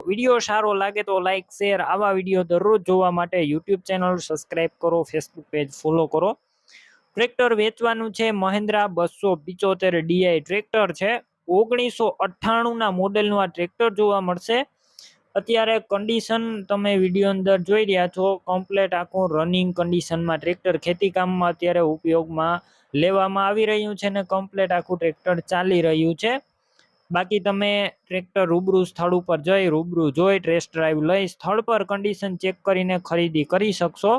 Video સારો લાગે તો લાઈક શેર આવા વીડિયો દરરોજ જોવા માટે યુટ્યુબ ચેનલ સબસ્ક્રાઈબ કરો ફેસબુક પેજ ફોલો કરો. ટ્રેક્ટર વેચવાનું છે મહિન્દ્રા બસો પિચોતેર ડીઆઈ ટ્રેક્ટર છે. ઓગણીસો અઠ્ઠાણુંના મોડેલનું આ ટ્રેક્ટર જોવા મળશે. અત્યારે કન્ડિશન તમે વીડિયો અંદર જોઈ રહ્યા છો કમ્પ્લેટ આખું રનિંગ કન્ડિશનમાં ટ્રેક્ટર ખેતીકામમાં અત્યારે ઉપયોગમાં લેવામાં આવી રહ્યું છે ને કમ્પ્લેટ આખું ટ્રેક્ટર ચાલી રહ્યું છે. બાકી તમે ટ્રેક્ટર રૂબરૂ સ્થળ ઉપર જઈ, રૂબરૂ જોઈ ટેસ્ટ ડ્રાઈવ લઈ, સ્થળ પર કન્ડિશન ચેક કરીને ખરીદી કરી શકશો.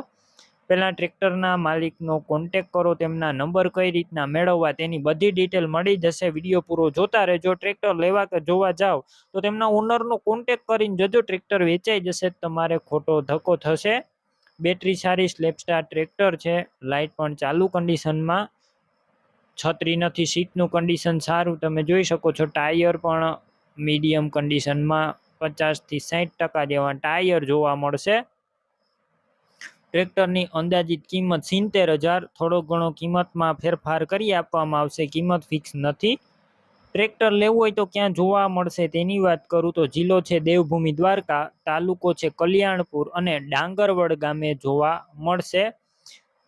પહેલાં ટ્રેક્ટરના માલિકનો કોન્ટેક કરો, તેમના નંબર કઈ રીતના મેળવવા તેની બધી ડિટેલ મળી જશે. વીડિયો પૂરો જોતા રહેજો. ટ્રેક્ટર લેવા કે જોવા જાઓ તો તેમના ઓનરનો કોન્ટેક કરીને જજો. ટ્રેક્ટર વેચાઈ જશે તમારે ખોટો ધક્કો થશે. બેટરી સારી સ્લેપ સ્ટાર ટ્રેક્ટર છે. લાઇટ પણ ચાલુ કન્ડિશનમાં છત્રી નથી, સીટનું કન્ડિશન સારું. તમે જોઈ શકો છો, ટાયર પણ મીડિયમ કન્ડિશનમાં પચાસથી સાઠ ટકા જેવા ટાયર જોવા મળશે. ટ્રેક્ટરની અંદાજિત કિંમત સિત્તેર હજાર, થોડો ઘણો કિંમતમાં ફેરફાર કરી આપવામાં આવશે, કિંમત ફિક્સ નથી. ટ્રેક્ટર લેવું હોય તો ક્યાં જોવા મળશે તેની વાત કરું તો જિલ્લો છે દેવભૂમિ દ્વારકા, તાલુકો છે કલ્યાણપુર અને ડાંગરવડ ગામે જોવા મળશે.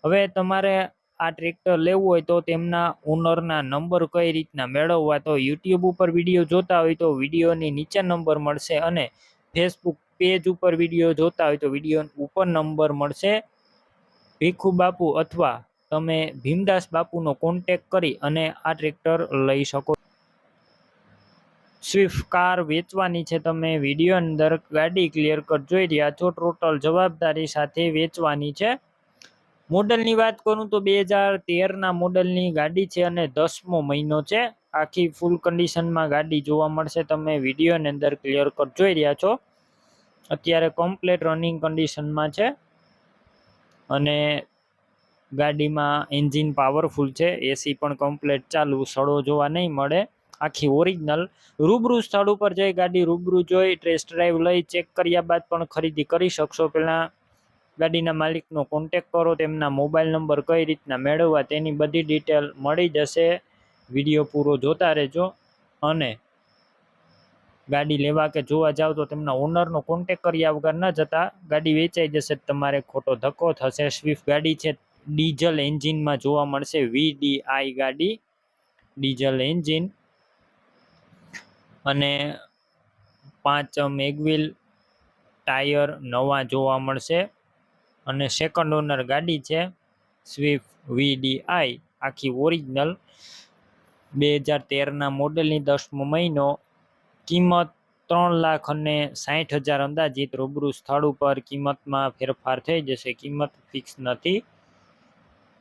હવે તમારે આ ટ્રેક્ટર લેવું હોય તો તેમના ઓનરના નંબર કઈ રીતના મેળવવા તો યુટ્યુબ ઉપર વીડિયો જોતા હોય તો વિડીયોની નીચે નંબર મળશે અને ફેસબુક પેજ ઉપર વીડિયો જોતા હોય તો વીડિયો ઉપર નંબર મળશે. ભીખુ બાપુ અથવા તમે ભીમદાસ બાપુનો કોન્ટેક કરી અને આ ટ્રેક્ટર લઈ શકો. સ્વિફ્ટ કાર વેચવાની છે તમે વીડિયો અંદર ગાડી ક્લિયર કટ જોઈ રહ્યા છો. ટોટલ જવાબદારી સાથે વેચવાની છે. મોડલની વાત કરું તો બે હજાર તેરના મોડલની ગાડી છે અને દસમો મહિનો છે. આખી ફૂલ કન્ડિશનમાં ગાડી જોવા મળશે. તમે વિડીયોની અંદર ક્લિયર કટ જોઈ રહ્યા છો. અત્યારે કમ્પ્લેટ રનિંગ કન્ડિશનમાં છે અને ગાડીમાં એન્જિન પાવરફુલ છે. એસી પણ કમ્પ્લેટ ચાલુ, સડો જોવા નહીં મળે. આખી ઓરિજિનલ રૂબરૂ સ્થળ ઉપર જઈ ગાડી રૂબરૂ જોઈ ટેસ્ટ ડ્રાઈવ લઈ ચેક કર્યા બાદ પણ ખરીદી કરી શકશો. પહેલાં ગાડીના માલિકનો કોન્ટેક કરો, તેમના મોબાઈલ નંબર કઈ રીતના મેળવવા તેની બધી ડિટેલ મળી જશે. વીડિયો પૂરો જોતા રહેજો અને ગાડી લેવા કે જોવા જાવ તો તેમના ઓનરનો કોન્ટેક કર્યા વગર ન જતા. ગાડી વેચાઈ જશે, તમારે ખોટો ધક્કો થશે. સ્વિફ્ટ ગાડી છે ડીઝલ એન્જિનમાં જોવા મળશે. વીડીઆઈ ગાડી ડીઝલ એન્જિન અને પાંચ મેગવીલ ટાયર નવા જોવા મળશે. અને સેકન્ડ ઓનર ગાડી છે સ્વિફ્ટ વીડીઆઈ આખી ઓરિજિનલ બે હજાર તેરના મોડેલની દસમો મહિનો, કિંમત ત્રણ લાખ અને સાઠ હજાર અંદાજિત. રૂબરૂ સ્થળ ઉપર કિંમતમાં ફેરફાર થઈ જશે, કિંમત ફિક્સ નથી.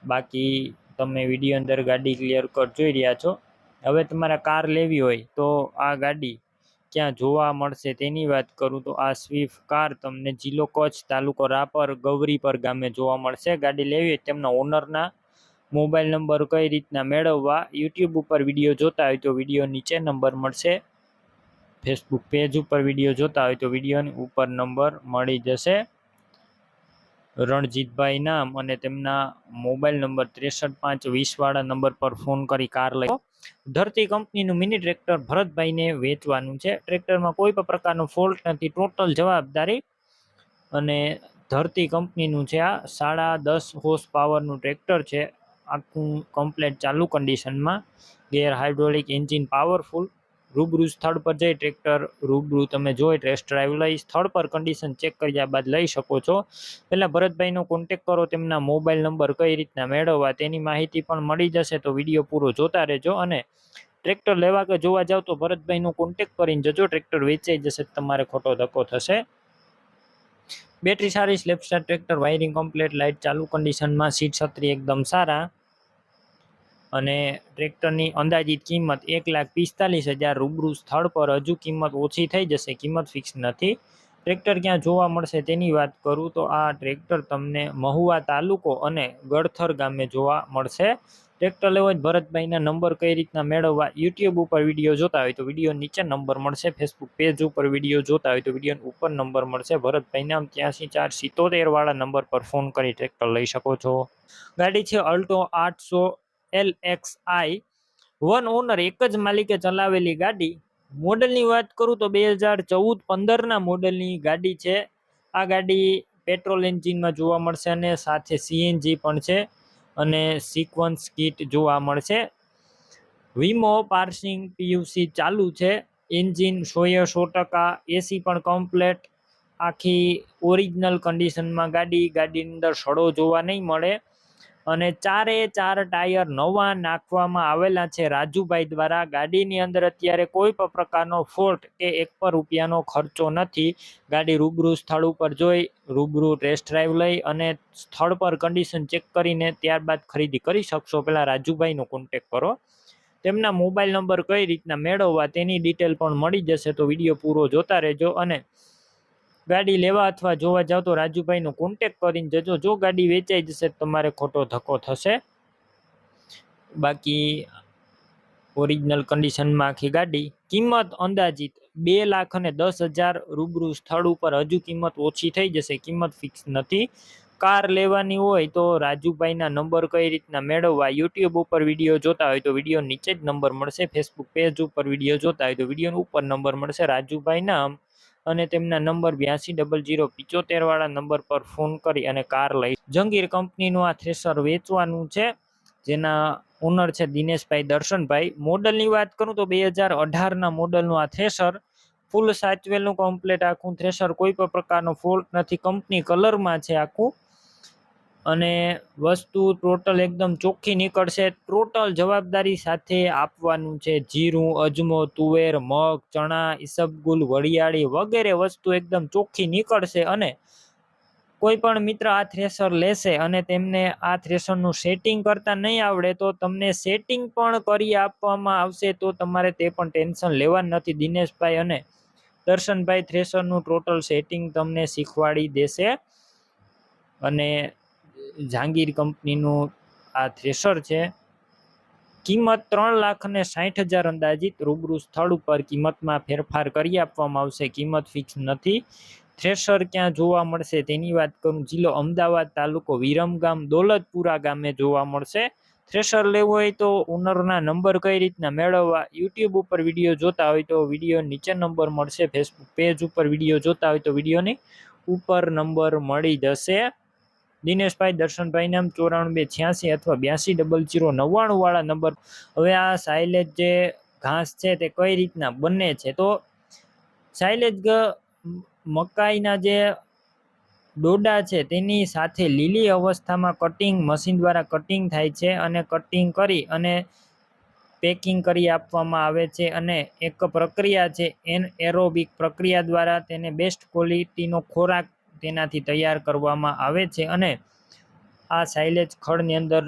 બાકી તમે વીડિયો અંદર ગાડી ક્લિયર કટ જોઈ રહ્યા છો. હવે તમારે કાર લેવી હોય તો આ ગાડી ક્યાં જોવા મળશે તેની વાત કરું તો આ સ્વિફ્ટ કાર તમને જિલ્લો કચ્છ તાલુકો રાપર ગૌરીપર ગામે જોવા મળશે. ગાડી લેવી તેમના ઓનરના મોબાઈલ નંબર કઈ રીતના મેળવવા યુટ્યુબ ઉપર વીડિયો જોતા હોય તો વીડિયો નીચે નંબર મળશે. ફેસબુક પેજ ઉપર વીડિયો જોતા હોય તો વિડીયોની ઉપર નંબર મળી જશે. રણજીતભાઈ નામ અને તેમના મોબાઈલ નંબર ત્રેસઠ પાંચ વીસવાળા નંબર પર ફોન કરી કાર લઈ ધરતી કંપનીનું મિની ટ્રેક્ટર ભરતભાઈને વેચવાનું છે. ટ્રેક્ટરમાં કોઈ પણ પ્રકારનો ફોલ્ટ નથી ટોટલ જવાબદારી અને ધરતી કંપનીનું છે આ. સાડા દસ હોર્સ પાવરનું ટ્રેક્ટર છે. આખું કમ્પ્લેટ ચાલુ કન્ડિશનમાં ગેર હાઇડ્રોલિક એન્જિન પાવરફુલ રૂબરૂ સ્થળ પર જઈ ટ્રેક્ટર રૂબરૂ તમે જોઈ ટેસ્ટ ડ્રાઈવ લઈ, સ્થળ પર કન્ડિશન ચેક કર્યા બાદ લઈ શકો છો. પહેલાં ભરતભાઈનો કોન્ટેક કરો, તેમના મોબાઈલ નંબર કઈ રીતના મેળવવા તેની માહિતી પણ મળી જશે, તો વીડિયો પૂરો જોતા રહેજો અને ટ્રેક્ટર લેવા કે જોવા જાવ તો ભરતભાઈનો કોન્ટેક કરીને જજો, ટ્રેક્ટર વેચાઈ જશે, તમારે ખોટો ધક્કો થશે. બેટરી સારી self start tractor wiring complete light ચાલુ કન્ડિશનમાં સીટ છત્રી એકદમ સારા. અને ટ્રેક્ટરની અંદાજિત કિંમત એક લાખ પિસ્તાલીસ હજાર રૂબરૂ સ્થળ પર હજુ કિંમત ઓછી થઈ જશે, કિંમત ફિક્સ નથી. ટ્રેક્ટર ક્યાં જોવા મળશે તેની વાત કરું તો આ ટ્રેક્ટર તમને મહુવા તાલુકો અને ગળથર ગામે જોવા મળશે. ટ્રેક્ટર લેવો જ ભરતભાઈના નંબર કઈ રીતના મેળવવા યુટ્યુબ ઉપર વીડિયો જોતા હોય તો વીડિયો નીચે નંબર મળશે, ફેસબુક પેજ ઉપર વીડિયો જોતા હોય તો વીડિયો ઉપર નંબર મળશે. ભરતભાઈના ત્યાંસી ચાર સિત્તોતેર વાળા નંબર પર ફોન કરી ટ્રેક્ટર લઈ શકો છો. ગાડી છે અલ્ટો આઠસો L X I one owner એક જ માલિકે ચલાવેલી ગાડી. મોડલની વાત કરું તો બે હજાર ચૌદ પંદરના મોડલની ગાડી છે. આ ગાડી પેટ્રોલ એન્જિનમાં જોવા મળશે અને સાથે સીએનજી પણ છે અને સિક્વન્સ કિટ જોવા મળશે. વીમો, પાર્સિંગ, પીયુસી ચાલુ છે. એન્જિન સોએ સો ટકા, એસી પણ કમ્પ્લેટ. આખી ઓરિજિનલ કન્ડિશનમાં ગાડી ગાડીની અંદર સડો જોવા નહીં મળે. અને ચારે ચાર ટાયર નવા નાખવામાં આવેલા છે. રાજુભાઈ દ્વારા ગાડીની અંદર અત્યારે કોઈ પણ પ્રકારનો ફોલ્ટ કે એક પણ રૂપિયાનો ખર્ચો નથી. ગાડી રૂબરૂ સ્થળ ઉપર જોઈ, રૂબરૂ ટેસ્ટ ડ્રાઈવ લઈ અને સ્થળ પર કન્ડિશન ચેક કરીને ત્યારબાદ ખરીદી કરી શકશો. પહેલાં રાજુભાઈનો કોન્ટેક કરો. તેમના મોબાઈલ નંબર કઈ રીતના મેળવવા તેની ડિટેલ પણ મળી જશે તો વીડિયો પૂરો જોતા રહેજો અને ગાડી લેવા અથવા જોવા જાવ તો રાજુભાઈનો કોન્ટેક કરીને જજો. જો ગાડી વેચાઈ જશે તમારે ખોટો ધક્કો થશે. બાકી ઓરિજિનલ કન્ડિશનમાં આખી ગાડી. કિંમત અંદાજિત બે લાખ અને દસ હજાર રૂબરૂ સ્થળ ઉપર હજુ કિંમત ઓછી થઈ જશે. કિંમત ફિક્સ નથી. કાર લેવાની હોય તો રાજુભાઈના નંબર કઈ રીતના મેળવવા યુટ્યુબ ઉપર વીડિયો જોતા હોય તો વીડિયો નીચે જ નંબર મળશે. ફેસબુક પેજ ઉપર વીડિયો જોતા હોય તો વીડિયો ઉપર નંબર મળશે. રાજુભાઈના અને તેમના નંબર બ્યાસી, ડબલ જીરો પિચોતેરવાળા નંબર પર ફોન કરી અને કાર લઈ. જંગીર કંપનીનું આ થ્રેસર વેચવાનું છે, જેના ઓનર છે દિનેશભાઈ દર્શનભાઈ. મોડલની વાત કરું તો બે હજાર અઢારના મોડલનું આ થ્રેસર ફૂલ સાચવેલનું કમ્પ્લેટ આખું થ્રેસર કોઈ પણ પ્રકારનો ફોલ્ટ નથી, કંપની કલરમાં છે આખું. અને વસ્તુ ટોટલ એકદમ ચોખ્ખી નીકળશે. ટોટલ જવાબદારી સાથે આપવાનું છે જીરું, અજમો, તુવેર, મગ, ચણા, ઈસબગુલ, વરિયાળી વગેરે વસ્તુ એકદમ ચોખ્ખી નીકળશે અને કોઈ પણ મિત્ર આ થ્રેસર લેશે અને તેમને આ થ્રેસરનું સેટિંગ કરતા નહીં આવડે તો તમને સેટિંગ પણ કરી આપવામાં આવશે તો તમારે તે પણ ટેન્શન લેવાનું નથી. દિનેશભાઈ અને દર્શનભાઈ થ્રેસરનું ટોટલ સેટિંગ તમને શીખવાડી દેશે. અને જહાંગીર કંપનીનું આ થ્રેસર છે. કિંમત ત્રણ લાખ અને સાઠ હજાર અંદાજિત રૂબરૂ સ્થળ ઉપર કિંમતમાં ફેરફાર કરી આપવામાં આવશે. કિંમત ફિક્સ નથી. થ્રેસર ક્યાં જોવા મળશે તેની વાત કરું. જિલ્લો અમદાવાદ તાલુકો વિરમગામ દોલતપુરા ગામે જોવા મળશે. થ્રેસર લેવું હોય તો ઓનરના નંબર કઈ રીતના મેળવવા યુટ્યુબ ઉપર વીડિયો જોતા હોય તો વીડિયો નીચે નંબર મળશે. ફેસબુક પેજ ઉપર વીડિયો જોતા હોય તો વિડીયોની ઉપર નંબર મળી જશે. દિનેશભાઈ, દર્શનભાઈ નામ ચોરાણું બે છ્યાસી અથવા બ્યાસી ડબલ જીરો નવ્વાણું વાળા નંબર હવે આ સાયલેજ જે ઘાસ છે તે કઈ રીતના બને છે? તો સાયલેજ મકાઈના જે ડોડા છે તેની સાથે લીલી અવસ્થામાં કટિંગ મશીન દ્વારા કટિંગ થાય છે અને કટિંગ કરી અને પેકિંગ કરી આપવામાં આવે છે અને એક પ્રક્રિયા છે એન એરોબિક પ્રક્રિયા દ્વારા તેને બેસ્ટ ક્વોલિટીનો ખોરાક તેનાથી તૈયાર કરવામાં આવે છે અને આ સાઇલેજ ખડની અંદર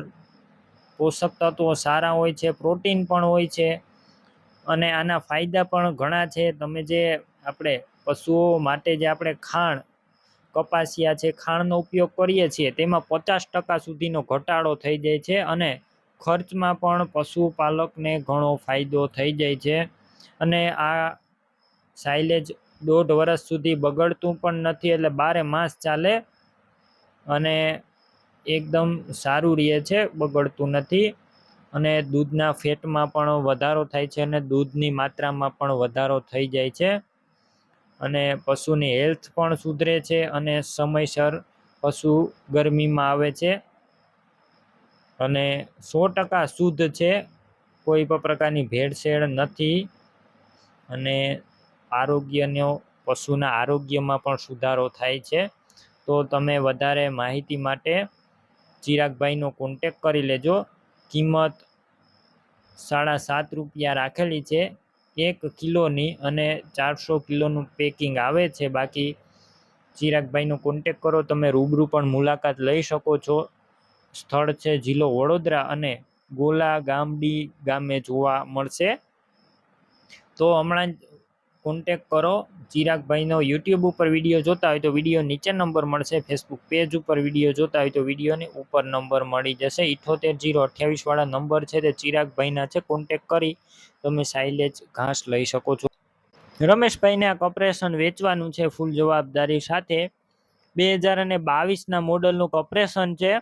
પોષક તત્વો સારા હોય છે પ્રોટીન પણ હોય છે અને આના ફાયદા પણ ઘણા છે. તમે જે આપણે પશુઓ માટે જે આપણે ખાણ કપાસિયા છે, ખાણનો ઉપયોગ કરીએ છીએ, તેમાં પચાસ ટકા સુધીનો ઘટાડો થઈ જાય છે અને ખર્ચમાં પણ પશુપાલકને ઘણો ફાયદો થઈ જાય છે. અને આ સાઇલેજ દોઢ વર્ષ સુધી બગડતું પણ નથી એટલે બારે માસ ચાલે અને એકદમ સારું રહે છે, બગડતું નથી. અને દૂધના ફેટમાં પણ વધારો થાય છે અને દૂધની માત્રામાં પણ વધારો થઈ જાય છે. અને પશુની હેલ્થ પણ સુધરે છે અને સમયસર પશુ ગરમીમાં આવે છે. અને સો ટકા શુદ્ધ છે, કોઈ પણ પ્રકારની ભેળસેળ નથી. અને આરોગ્યનો, પશુના આરોગ્યમાં પણ સુધારો થાય છે. તો તમે વધારે માહિતી માટે ચિરાગભાઈનો કોન્ટેક કરી લેજો. કિંમત સાડા સાત રૂપિયા રાખેલી છે. એક કિલોની અને ચારસો કિલોનું પેકિંગ આવે છે. બાકી ચિરાગભાઈનો કોન્ટેક કરો, તમે રૂબરૂ પણ મુલાકાત લઈ શકો છો. સ્થળ છે જિલ્લો વડોદરા અને ગોલા ગામડી ગામે જોવા મળશે. તો હમણાં કોન્ટેક કરો. ચિરાગભાઈનો યુટ્યુબ ઉપર વીડિયો જોતા હોય તો વીડિયો નીચે નંબર મળશે. ફેસબુક પેજ ઉપર વીડિયો જોતા હોય તો વિડીયોની ઉપર નંબર મળી જશે. ઇઠોતેર જીરો અઠ્યાવીસવાળા નંબર છે તે ચિરાગભાઈના છે. કોન્ટેક કરી તમે સાઇલેજ ઘાસ લઈ શકો છો. રમેશભાઈને આ કપરેશન વેચવાનું છે ફૂલ જવાબદારી સાથે. બે હજાર અને બાવીસના મોડલનું કપરેશન છે.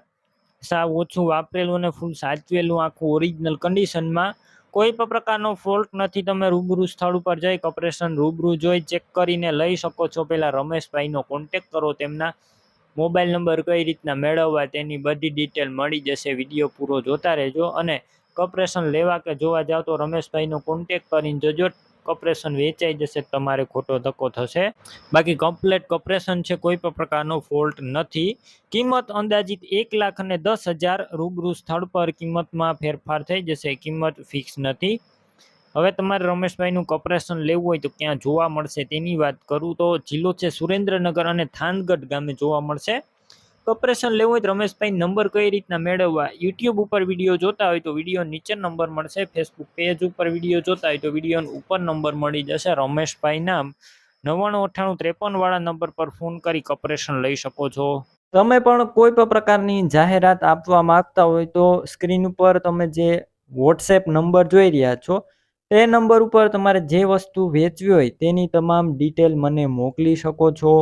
સાવ ઓછું વાપરેલું અને ફૂલ સાચવેલું આખું ઓરિજિનલ કન્ડિશનમાં કોઈ પણ પ્રકારનો ફોલ્ટ નથી, તમે રૂબરૂ સ્થળ ઉપર જઈ કપરેશન રૂબરૂ જોઈ ચેક કરીને લઈ શકો છો. પહેલા રમેશભાઈનો કોન્ટેક કરો, તેમના મોબાઈલ નંબર કઈ રીતના મેળવવા તેની બધી ડિટેલ મળી જશે. વીડિયો પૂરો જોતા રહેજો અને કપરેશન લેવા કે જોવા જાઓ તો રમેશભાઈનો કોન્ટેક કરીને જજો. કપરેશન વેચાઈ જશે, તમારે ખોટો ધક્કો થશે. બાકી કમ્પ્લેટ કપરેશન છે, કોઈ પણ પ્રકારનો ફોલ્ટ નથી. કિંમત અંદાજિત એક લાખ અને દસ હજાર રૂબરૂ સ્થળ પર કિંમતમાં ફેરફાર થઈ જશે, કિંમત ફિક્સ નથી. હવે તમારે રમેશભાઈનું કપરેશન લેવું હોય તો ક્યાં જોવા મળશે તેની વાત કરું તો જિલ્લો છે સુરેન્દ્રનગર અને થાનગઢ ગામે જોવા મળશે. કપરેશન લેવું હોય તો રમેશભાઈ નંબર કઈ રીતના મેળવવા? યુટ્યુબ ઉપર વીડિયો જોતા હોય તો વીડિયો નીચે નંબર મળશે. ફેસબુક પેજ ઉપર વીડિયો જોતા હોય તો વીડિયો ઉપર નંબર મળી જશે. રમેશભાઈ નામ નવ્વાણું, અઠ્ઠાણું, ત્રેપન વાળા નંબર પર ફોન કરી કપરેશન લઈ શકો છો. તમે પણ કોઈ પણ પ્રકારની જાહેરાત આપવા માંગતા હોય તો સ્ક્રીન ઉપર તમે જે વોટ્સએપ નંબર જોઈ રહ્યા છો, તે નંબર ઉપર તમારે જે વસ્તુ વેચવી હોય તેની તમામ ડિટેલ મને મોકલી શકો છો.